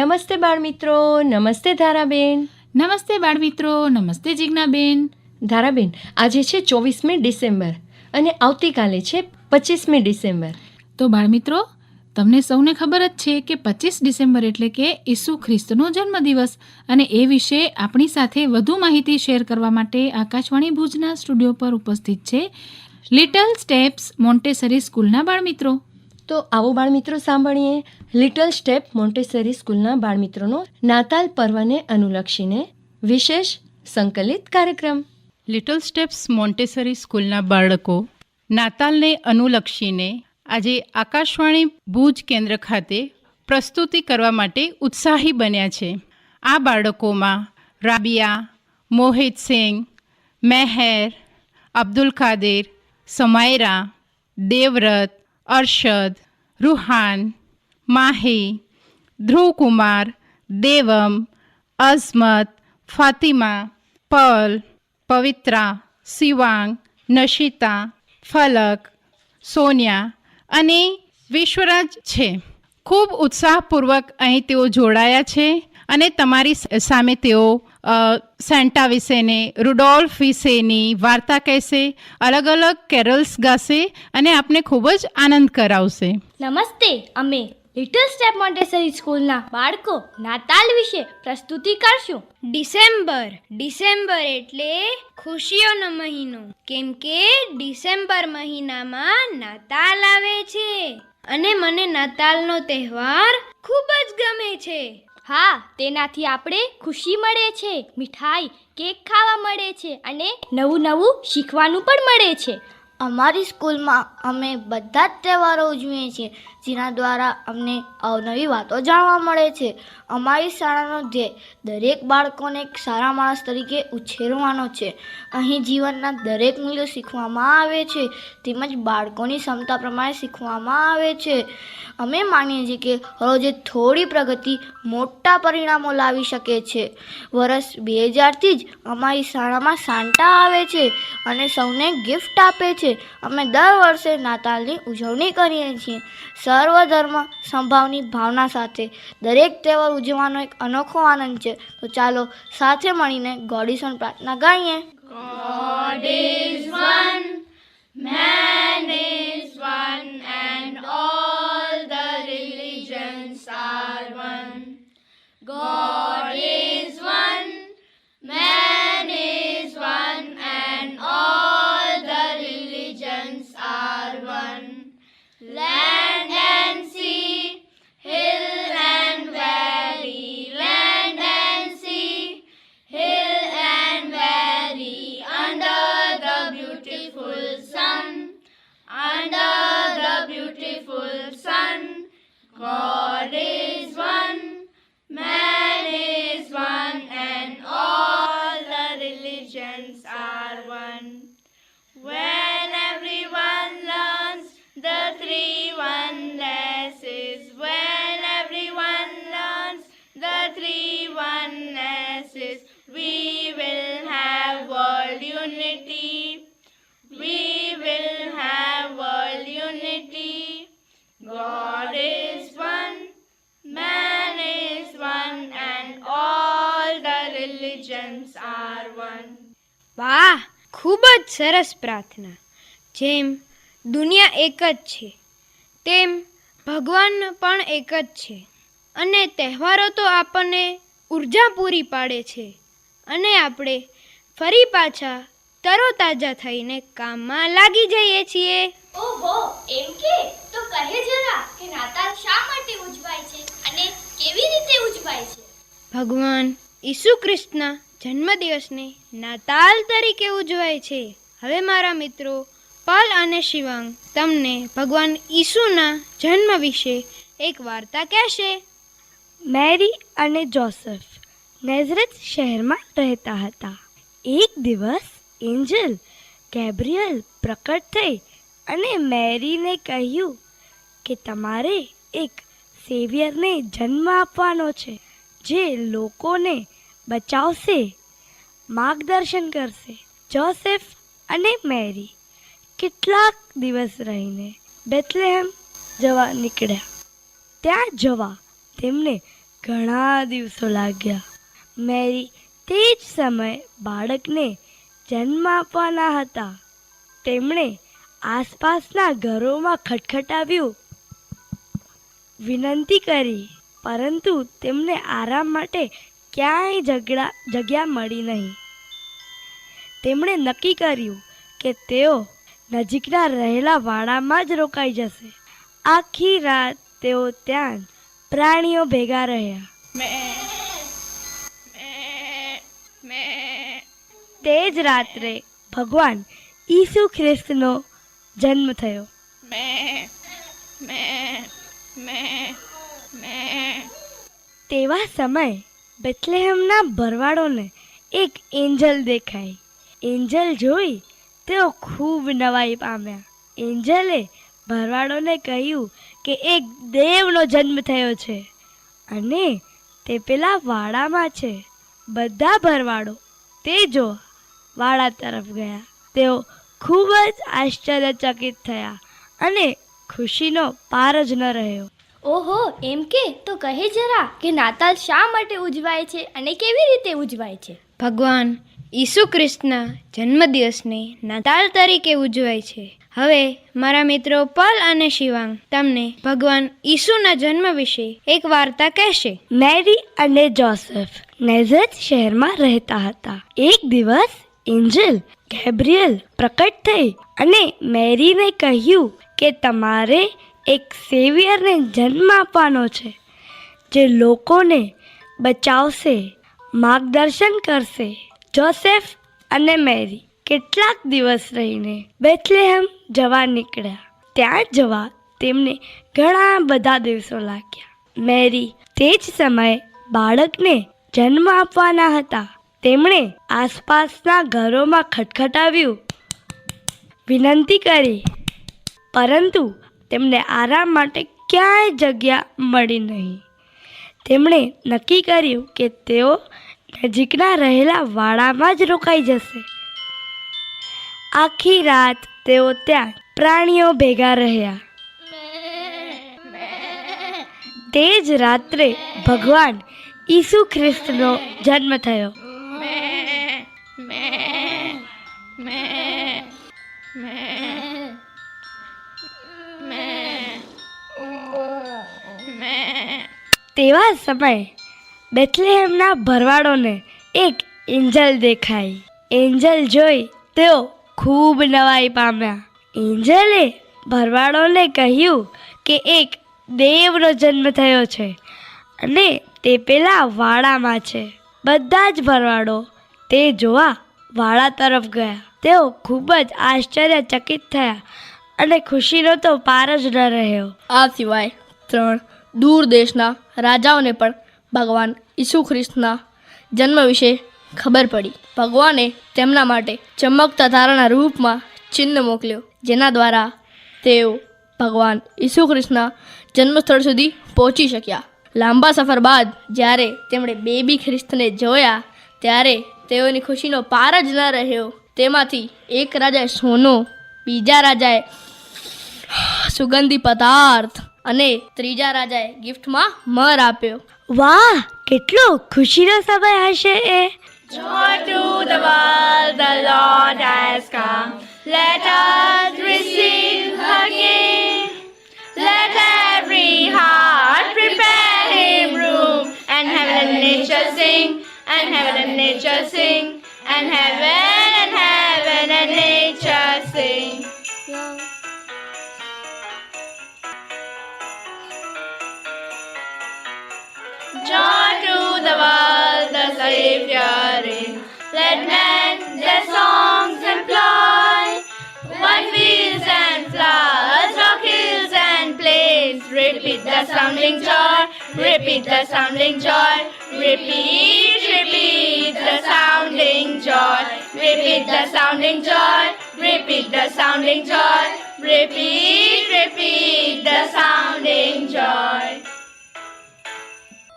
નમસ્તે બાળમિત્રો નમસ્તે ધારાબેન. નમસ્તે બાળમિત્રો નમસ્તે જિજ્ઞાબેન. ધારાબેન આજે છે ચોવીસમી ડિસેમ્બર અને આવતીકાલે છે પચીસમી ડિસેમ્બર. તો બાળમિત્રો તમને સૌને ખબર જ છે કે પચીસ ડિસેમ્બર એટલે કે ઈસુ ખ્રિસ્તનો જન્મદિવસ અને એ વિશે આપણી સાથે વધુ માહિતી શેર કરવા માટે આકાશવાણી ભુજના સ્ટુડિયો પર ઉપસ્થિત છે લિટલ સ્ટેપ્સ મોન્ટેસરી સ્કૂલના બાળમિત્રો. તો આવો બાળમિત્રો સાંભળીએ. લિટલ સ્ટેપ મોન્ટેસરી સ્કૂલના બાળમિત્રોનો નાતાલ પર્વને અનુલક્ષીને વિશેષ સંકલિત કાર્યક્રમ. લિટલ સ્ટેપ્સ મોન્ટેસરી સ્કૂલના બાળકો નાતાલને અનુલક્ષીને આજે આકાશવાણી ભુજ કેન્દ્ર ખાતે પ્રસ્તુતિ કરવા માટે ઉત્સાહી બન્યા છે. આ બાળકોમાં રાબિયા, મોહિત સિંહ, મેહેર, અબ્દુલ કાદેર, સમાયરા દેવરત અરશદ રૂહાન માહી ધ્રુવકુમાર દેવમ અઝમત ફાતિમા પલ પવિત્રા શિવાંગ નશિતા ફલક સોનિયા અને વિશ્વરાજ છે. ખૂબ ઉત્સાહપૂર્વક અહીં તેઓ જોડાયા છે અને તમારી સામે તેઓ સેન્ટા વિશેને રુડોલ્ફ વિશેની વાર્તા કહેશે અલગ અલગ કેરલ્સ ગાશે અને આપને ખૂબ જ આનંદ કરાવશે નમસ્તે અમે લિટલ સ્ટેપ મોન્ટેસરી સ્કૂલના બાળકો નાતાલ વિશે પ્રસ્તુતિ કરશું ડિસેમ્બર ડિસેમ્બર એટલે ખુશીઓનો મહિનો કેમ કે ડિસેમ્બર મહિનામાં નાતાલ આવે છે અને મને નાતાલનો તહેવાર ખૂબ જ ગમે છે હા, તેનાથી આપણે ખુશી મળે છે, મીઠાઈ, કેક ખાવા મળે છે અને નવું નવું શીખવાનું પણ મળે છે. અમારી સ્કૂલમાં અમે બધા જ તહેવારો ઉજવીએ છીએ, જેના દ્વારા અમને અવનવી વાતો જાણવા મળે છે. અમારી શાળાનો ધ્યેય દરેક બાળકોને એક સારા માણસ તરીકે ઉછેરવાનો છે. અહીં જીવનના દરેક મૂલ્યો શીખવામાં આવે છે, તેમજ બાળકોની ક્ષમતા પ્રમાણે શીખવામાં આવે છે. અમે માનીએ છીએ કે રોજે થોડી પ્રગતિ મોટા પરિણામો લાવી શકે છે. વર્ષ બે હજારથી જ અમારી શાળામાં સાન્ટા આવે છે અને સૌને ગિફ્ટ આપે છે. અમે દર વર્ષે નાતાલની ઉજવણી કરીએ છીએ. સર્વધર્મ સંભાવની ભાવના સાથે દરેક તહેવાર ઉજવવાનો એક અનોખો આનંદ છે. તો ચાલો સાથે મળીને ગોડીસન પ્રાર્થના ગાઈએ. God is one, man is one, and all the religions are one. God is one, man વાહ ખૂબ જ સરસ પ્રાર્થના. જેમ દુનિયા એક જ છે તેમ ભગવાન પણ એક જ છે. અને તહેવારો તો આપણને ઊર્જા પૂરી પાડે છે. અને આપણે ફરી પાછા તરોતાજા થઈને કામમાં લાગી જઈએ છીએ. ઓહો એમ કે? તો કહે જરા કે નાતાલ શા માટે ઉજવાય છે? અને કેવી રીતે ઉજવાય છે? ભગવાન ઈસુ ખ્રિસ્તના જન્મદિવસને નાતાલ તરીકે ઉજવાય છે. હવે મારા મિત્રો, પલ અને શિવાંગ તમને ભગવાન ઈસુના જન્મ વિશે એક વાર્તા કહેશે. મેરી અને જોસફ નેઝરેથ શહેરમાં રહેતા હતા. એક દિવસ એન્જલ ગેબ્રિયલ પ્રકટ થઈ અને મેરીને કહ્યું કે તમારે એક સેવિયરને જન્મ આપવાનો છે. જે લોકોને બચાવશે, માર્ગદર્શન કરશે જોસેફ અને મેરી. કેટલાક દિવસ રહીને બેથલેહેમ જવા નીકળ્યા. ત્યાં જવા તેમને ઘણા દિવસો લાગ્યા. મેરી તે જ સમયે બાળકને જન્મ આપવાના હતા. તેમણે આસપાસના ઘરોમાં ખટખટાવ્યું. વિનંતી કરી. પરંતુ તેમને આરામ માટે ક્યાંય ઝઘડા જગ્યા મળી નહીં. તેમણે નક્કી કર્યું કે તેઓ નજીકના રહેલા વાડામાં જ રોકાઈ જશે. આખી રાત તેઓ ત્યાં પ્રાણીઓ ભેગા રહ્યા. તે જ રાત્રે ભગવાન ઈસુ ખ્રિસ્તનો જન્મ થયો. તેવા સમય બેથલેહમના ભરવાડોને એક એન્જલ દેખાઈ. એન્જલ જોઈ તેઓ ખૂબ નવાઈ પામ્યા. એન્જલે ભરવાડોને કહ્યું કે એક દેવનો જન્મ થયો છે અને તે પેલા વાડામાં છે. બધા ભરવાડો તે જો વાડા તરફ ગયા. તેઓ ખૂબ જ આશ્ચર્યચકિત થયા અને ખુશીનો પાર જ ન રહ્યો. ઓહો એમ કે? તો કહે જરા કે નાતાલ શા માટે ઉજવાય છે અને કેવી રીતે ઉજવાય છે? ભગવાન ઈસુ ખ્રિસ્તના જન્મદિવસને નાતાલ તરીકે ઉજવાય છે. હવે મારા મિત્રો પલ અને શિવાંગ તમને ભગવાન ઈસુના જન્મ વિશે એક વાર્તા કહેશે. મેરી અને જોસેફ નેઝરેથ શહેરમાં રહેતા હતા. એક દિવસ એન્જલ ગેબ્રિયલ પ્રકટ થઈ અને મેરીને કહ્યું કે તમારે એક સેવિયરને જન્મ આપવાનો છે, જે લોકોને બચાવશે, માર્ગદર્શન કરશે. જોસેફ અને મેરી કેટલાક દિવસ રહીને બેથલેહમ જવા નીકળ્યા. ત્યાં જવા તેમને ઘણા બધા દિવસો લાગ્યા. મેરી તે જ સમયે બાળકને જન્મ આપવાના હતા. તેમણે આસપાસના ઘરોમાં ખટખટાવ્યું. વિનંતી કરી. પરંતુ તેમને આરામ માટે ક્યાંય જગ્યા મળી નહીં. તેમણે નક્કી કર્યું કે તેઓ નજીકના રહેલા વાડામાં જ રોકાઈ જશે. આખી રાત તેઓ ત્યાં પ્રાણીઓ ભેગા રહ્યા. તે જ રાત્રે ભગવાન ઈસુ ખ્રિસ્તનો જન્મ થયો. તેવા સમયે બેથલેહેમના ભરવાડોને એક એન્જલ દેખાઈ. એન્જલ જોઈ તેઓ ખૂબ નવાઈ પામ્યા. એન્જલે ભરવાડોને કહ્યું કે એક દેવનો જન્મ થયો છે અને તે પેલા વાડામાં છે. બધા જ ભરવાડો તે જોવા વાડા તરફ ગયા. તેઓ ખૂબ જ આશ્ચર્યચકિત થયા અને ખુશીનો તો પાર જ ન રહ્યો. આ સિવાય ત્રણ દૂર દેશના રાજાઓને પણ ભગવાન ઈસુ ખ્રિસ્તના જન્મ વિશે ખબર પડી. ભગવાને તેમના માટે ચમકતા તારાના રૂપમાં ચિહ્ન મોકલ્યો, જેના દ્વારા તેઓ ભગવાન ઈસુ ખ્રિસ્તના જન્મસ્થળ સુધી પહોંચી શક્યા. લાંબા સફર બાદ જ્યારે તેમણે બેબી ખ્રિસ્તને જોયા, ત્યારે તેઓની ખુશીનો પાર જ ન રહ્યો. તેમાંથી એક રાજાએ સોનો, બીજા રાજાએ સુગંધી પદાર્થ અને ત્રીજા રાજાએ ગિફ્ટમાં મર આપ્યો વાહ કેટલો ખુશીનો સમય હશે એ Let every heart prepare him room, and heaven and nature sing, and heaven and nature sing, Savior in. Let men their songs employ. White fields and flowers, rock hills and plains. Repeat the sounding joy, repeat the sounding joy. Repeat, repeat the sounding joy. Repeat the sounding joy, repeat the sounding joy. Repeat, repeat the sounding joy.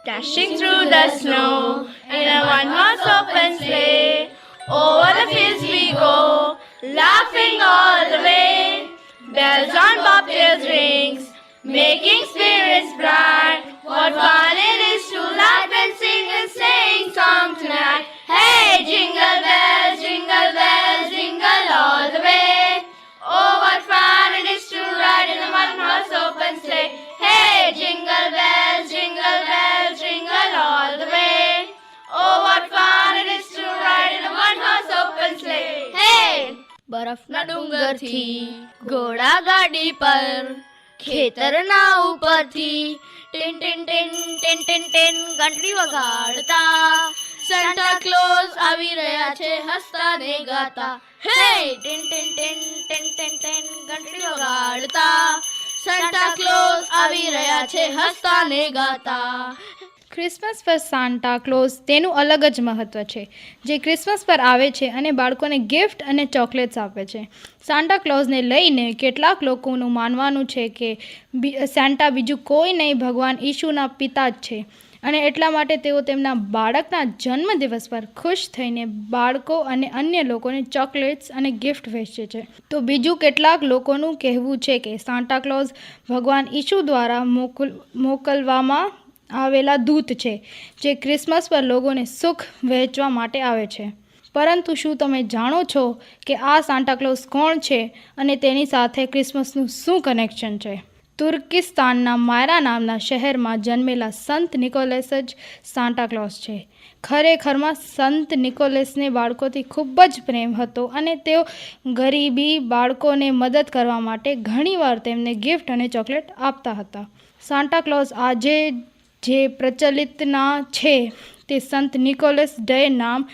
Dashing through the snow in a one horse open sleigh. Over the fields we go, laughing all the way. Bells on bobtails rings, making spirits bright. What fun it is to laugh and sing a sleighing song tonight. Hey, jingle bells, jingle bells, jingle all the way. Oh, what fun it is to ride in a one horse open sleigh. Hey, jingle bells. બરફના ડુંગરથી ઘોડા ગાડી પર ખેતરના ઉપરથી ટેન ટેન ટેન ટેન ટેન ટેન ઘંટડી વગાડતા સેન્ટા ક્લોઝ આવી રહ્યા છે હસતા ને ગાતા હે ટેન ટેન ટેન ટેન ટેન ટેન ઘંટડી વગાડતા સેન્ટા ક્લોઝ આવી રહ્યા છે હસતા ને ગાતા ક્રિસમસ પર સાન્ટા ક્લોઝ તેનું અલગ જ મહત્ત્વ છે. જે ક્રિસમસ પર આવે છે અને બાળકોને ગિફ્ટ અને ચોકલેટ્સ આપે છે. સાન્ટા ક્લોઝને લઈને કેટલાક લોકોનું માનવાનું છે કે સાન્ટા બીજું કોઈ નહીં, ભગવાન ઈશુના પિતા જ છે. અને એટલા માટે તેઓ તેમના બાળકના જન્મદિવસ પર ખુશ થઈને બાળકો અને અન્ય લોકોને ચોકલેટ્સ અને ગિફ્ટ વહેંચે છે. તો બીજું કેટલાક લોકોનું કહેવું છે કે સાન્ટા ક્લોઝ ભગવાન ઈશુ દ્વારા મોકલ, મોકલવામાં આવેલા દૂત છે, જે ક્રિસમસ પર લોકોને સુખ વહેંચવા માટે આવે છે. પરંતુ શું તમે જાણો છો કે આ સાન્ટાક્લોઝ કોણ છે અને તેની સાથે ક્રિસમસનું શું કનેક્શન છે? તુર્કિસ્તાનના માયરા નામના શહેરમાં જન્મેલા સંત નિકોલેસ જ સાન્ટાક્લોઝ છે. ખરેખરમાં સંત નિકોલેસને બાળકોથી ખૂબ જ પ્રેમ હતો અને તેઓ ગરીબી બાળકોને મદદ કરવા માટે ઘણીવાર તેમને ગિફ્ટ અને ચોકલેટ આપતા હતા. સાન્ટાક્લોઝ આજે જે પ્રચલિતના છે તે સંત નિકોલસ ડે નામ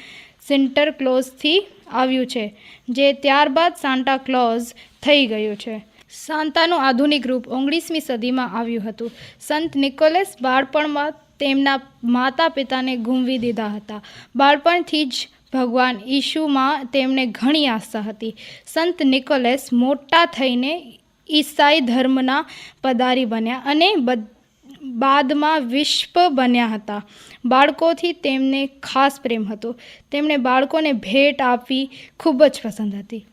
સિન્ટર ક્લોઝથી આવ્યું છે, જે ત્યારબાદ સાન્ટા ક્લોઝ થઈ ગયું છે. સાંતાનું આધુનિક રૂપ ઓગણીસમી સદીમાં આવ્યું હતું. સંત નિકોલસ બાળપણમાં તેમના માતા પિતાને ગુમવી દીધા હતા. બાળપણથી જ ભગવાન ઈશુમાં તેમને ઘણી આસ્થા હતી. સંત નિકોલસ મોટા થઈને ઈસાઈ ધર્મના પદારી બન્યા અને બધ બાદમાં વિશ્વ બન્યા હતા. બાળકોથી તેમને ખાસ પ્રેમ હતો. તેમણે બાળકોને ભેટ આપવી ખૂબ જ પસંદ હતી.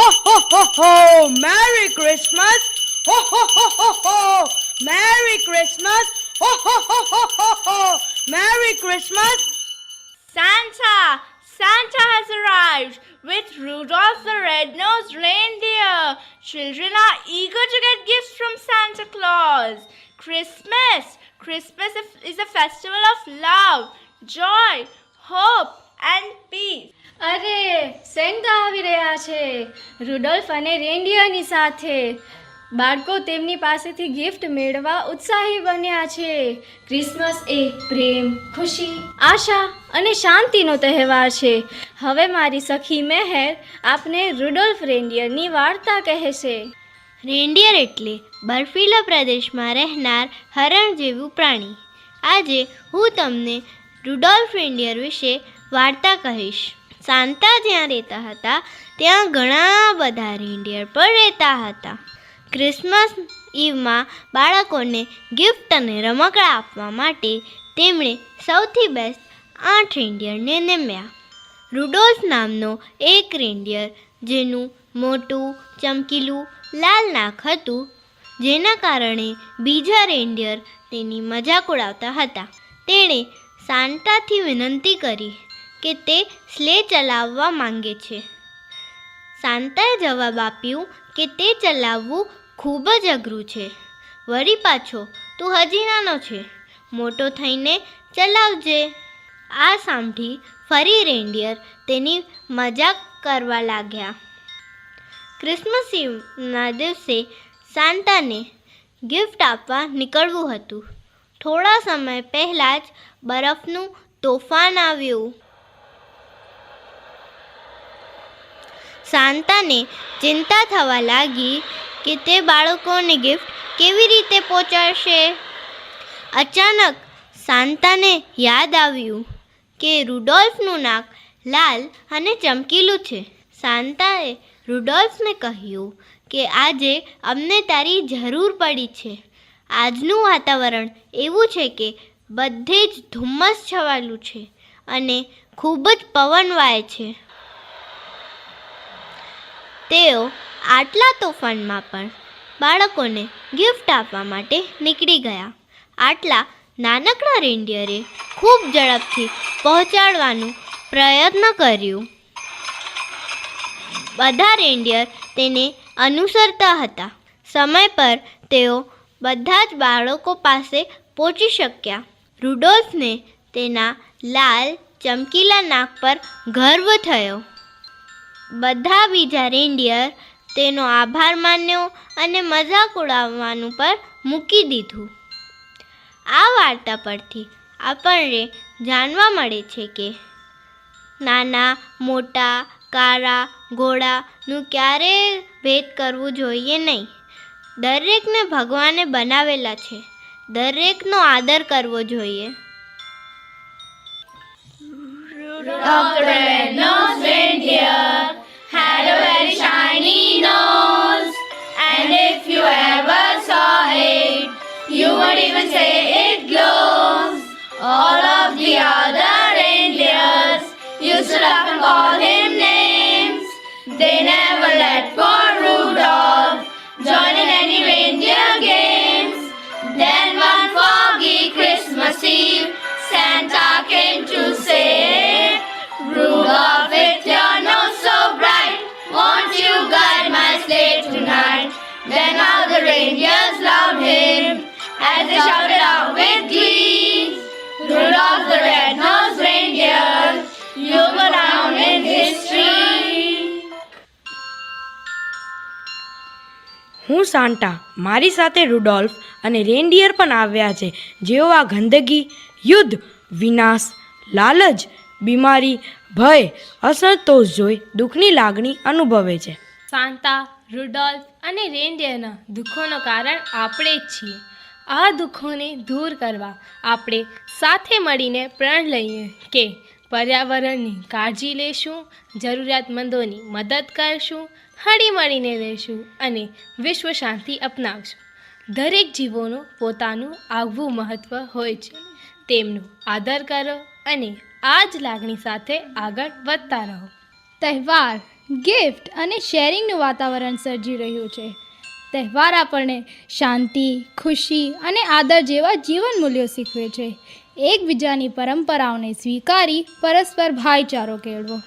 Ho ho ho ho! Merry Christmas! Ho ho ho ho ho! Merry Christmas! Ho ho ho ho ho ho! Merry Christmas! Santa! Santa has arrived with Rudolph the red-nosed reindeer. Children are eager to get gifts from Santa Claus. Christmas! Christmas is a festival of love, joy, hope and peace. અરે Santa આવી રહ્યા છે. Rudolf અને રેન્ડિયરની સાથે. બાળકો તેમની પાસેથી gift મેળવવા ઉત્સાહી બન્યા છે. ક્રિસમસ એ પ્રેમ, ખુશી, આશા અને શાંતિનો તહેવાર છે. હવે મારી સખી મહેર આપને રુડોલ્ફ રેન્ડિયરની વાર્તા કહેશે. રેન્ડિયર એટલે બર્ફીલા પ્રદેશમાં રહેનાર હરણ જેવું પ્રાણી. આજે હું તમને રુડોલ્ફ રેન્ડિયર વિશે વાર્તા કહીશ. સાન્તા જ્યાં રહેતા હતા, ત્યાં ઘણા બધા રેન્ડિયર પણ રહેતા હતા. ક્રિસમસ ઈવમાં બાળકોને ગિફ્ટ અને રમકડા આપવા માટે તેમણે સૌથી બેસ્ટ આઠ રેન્ડિયરને નિમ્યા. રૂડોલ્ફ નામનો એક રેન્ડિયર જેનું મોટું, ચમકીલું, લાલ નાક હતું, જેના કારણે બીજા રેન્ડિયર તેની મજાક ઉડાવતા હતા. તેણે સાન્ટાથી વિનંતી કરી કે તે સ્લે ચલાવવા માંગે છે. સાંતાએ જવાબ આપ્યું કે તે ચલાવવું ખૂબ જ અઘરું છે. વળી પાછો, તું હજી નાનો છે. મોટો થઈને ચલાવજે. આ સાંભળી ફરી રેન્ડિયર તેની મજાક કરવા લાગ્યા. ક્રિસમસ ઇવના દિવસે સાંતાને ગિફ્ટ આપવા નીકળવું હતું. થોડા સમય પહેલાં જ બરફનું તોફાન આવ્યું. સાન્તાને ચિંતા થવા લાગી કે તે બાળકોને ગિફ્ટ કેવી રીતે પહોંચાડશે? અચાનક શાંતાને યાદ આવ્યું કે રુડોલ્ફનું નાક લાલ અને ચમકીલું છે. શાંતાએ રુડોલ્ફને કહ્યું કે આજે અમને તારી જરૂર પડી છે. આજનું વાતાવરણ એવું છે કે બધે જ ધુમ્મસ છવાયેલું છે અને ખૂબ જ પવન વાય છે. તેઓ આટલા તોફાનમાં પણ બાળકોને ગિફ્ટ આપવા માટે નીકળી ગયા. આટલા નાનકડા રેન્ડિયરે ખૂબ ઝડપથી પહોંચાડવાનું પ્રયત્ન કર્યું. બધા રેન્ડિયર તેને અનુસરતા હતા. સમય પર તેઓ બધા જ બાળકો પાસે પહોંચી શક્યા. રુડોલ્ફને તેના લાલ, ચમકીલા નાક પર ગર્વ થયો. બધા બીજા રેન્ડિયર તેનો આભાર માન્યો અને મજાક ઉડાવવાનું પર મૂકી દીધું. આ વાર્તા પરથી આપણને જાણવા મળે છે કે નાના, મોટા કારા ઘોડાનું ક્યારેય ભેદ કરવું જોઈએ નહીં. દરેકને ભગવાને બનાવેલા છે. દરેકનો આદર કરવો જોઈએ. the red-nosed reindeer. Nose, and if you ever saw it, you would even say it glows. All of the other reindeers used to laugh and call him names. They never let poor shouted out with glee. Rudolph the red-nosed reindeer, you'll go down in history. હું Santa મારી સાથે રૂડોલ્ફ અને રેન્ડિયર પણ આવ્યા છે જેઓ આ ગંદકી યુદ્ધ વિનાશ લાલચ બીમારી ભય અસંતોષ જોઈ દુઃખની લાગણી અનુભવે છે સાન્તા રુડોલ્ફ અને રેન્ડિયરના દુઃખોનો કારણ આપણે જ છીએ આ દુઃખોને દૂર કરવા આપણે સાથે મળીને પ્રણ લઈએ કે પર્યાવરણની કાળજી લેશું, જરૂરિયાતમંદોની મદદ કરશું હળી મળીને રહેશું અને વિશ્વ શાંતિ અપનાવશું. દરેક જીવોનું પોતાનું આગવું મહત્ત્વ હોય છે. તેમનો આદર કરો અને આ જ લાગણી સાથે આગળ વધતા રહો. તહેવાર ગિફ્ટ અને શેરિંગનું વાતાવરણ સર્જી રહ્યું છે. તહેવાર આપણને શાંતિ ખુશી અને આદર જેવા જીવન મૂલ્યો શીખવે છે. એકબીજાની પરંપરાઓને સ્વીકારી પરસ્પર ભાઈચારો કેળવો.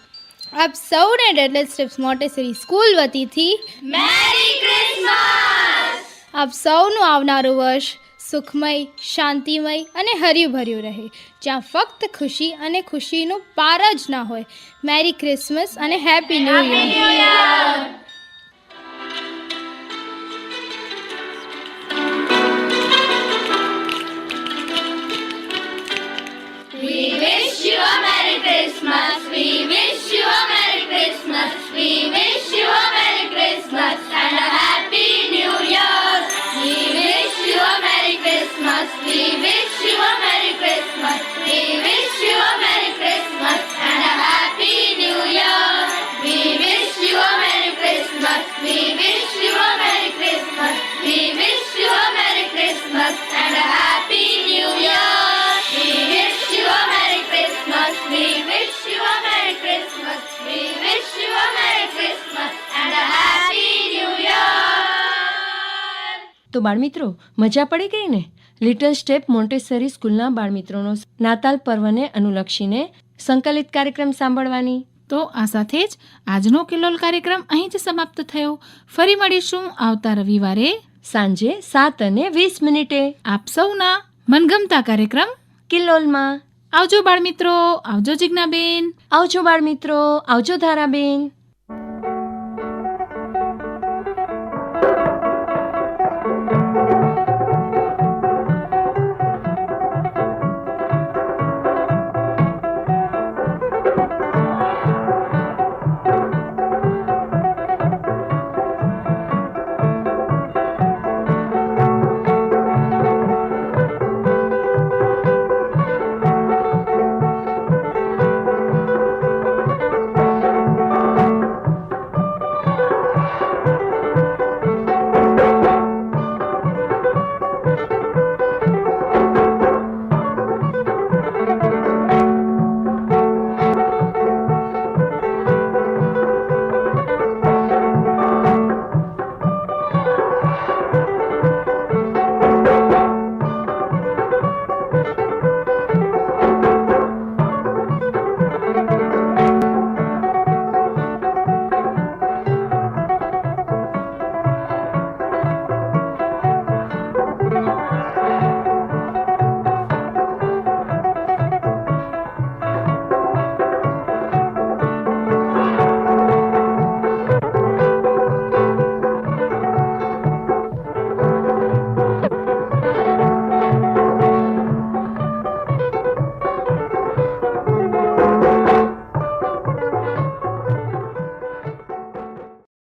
આપ સૌને ડેડલેસ સ્ટેપ્સ મોટેસરી સ્કૂલ વતીથી મેરી ક્રિસમસ! આપ સૌનું આવનારું વર્ષ સુખમય શાંતિમય અને હર્યુંભર્યું રહે. જ્યાં ફક્ત ખુશી અને ખુશીનું પાર જ ના હોય. મેરી ક્રિસમસ અને happy new year! We wish તો બાળમિત્રો મજા પડી ગઈ ને? લિટલ સ્ટેપ મોન્ટેસરી સ્કૂલના બાળમિત્રોનો નાતાલ પર્વને અનુલક્ષીને સંકલિત કાર્યક્રમ સાંભળવાની. તો આ સાથે જ આજનો કિલોલ કાર્યક્રમ અહીં જ સમાપ્ત થયો. ફરી મળીશું આવતા રવિવારે સાંજે સાત અને વીસ મિનિટે. આપ સૌના મનગમતા કાર્યક્રમ કિલ્લોલમાં આવજો બાળમિત્રો આવજો જિજ્ઞાબેન. આવજો બાળમિત્રો આવજો ધારાબેન.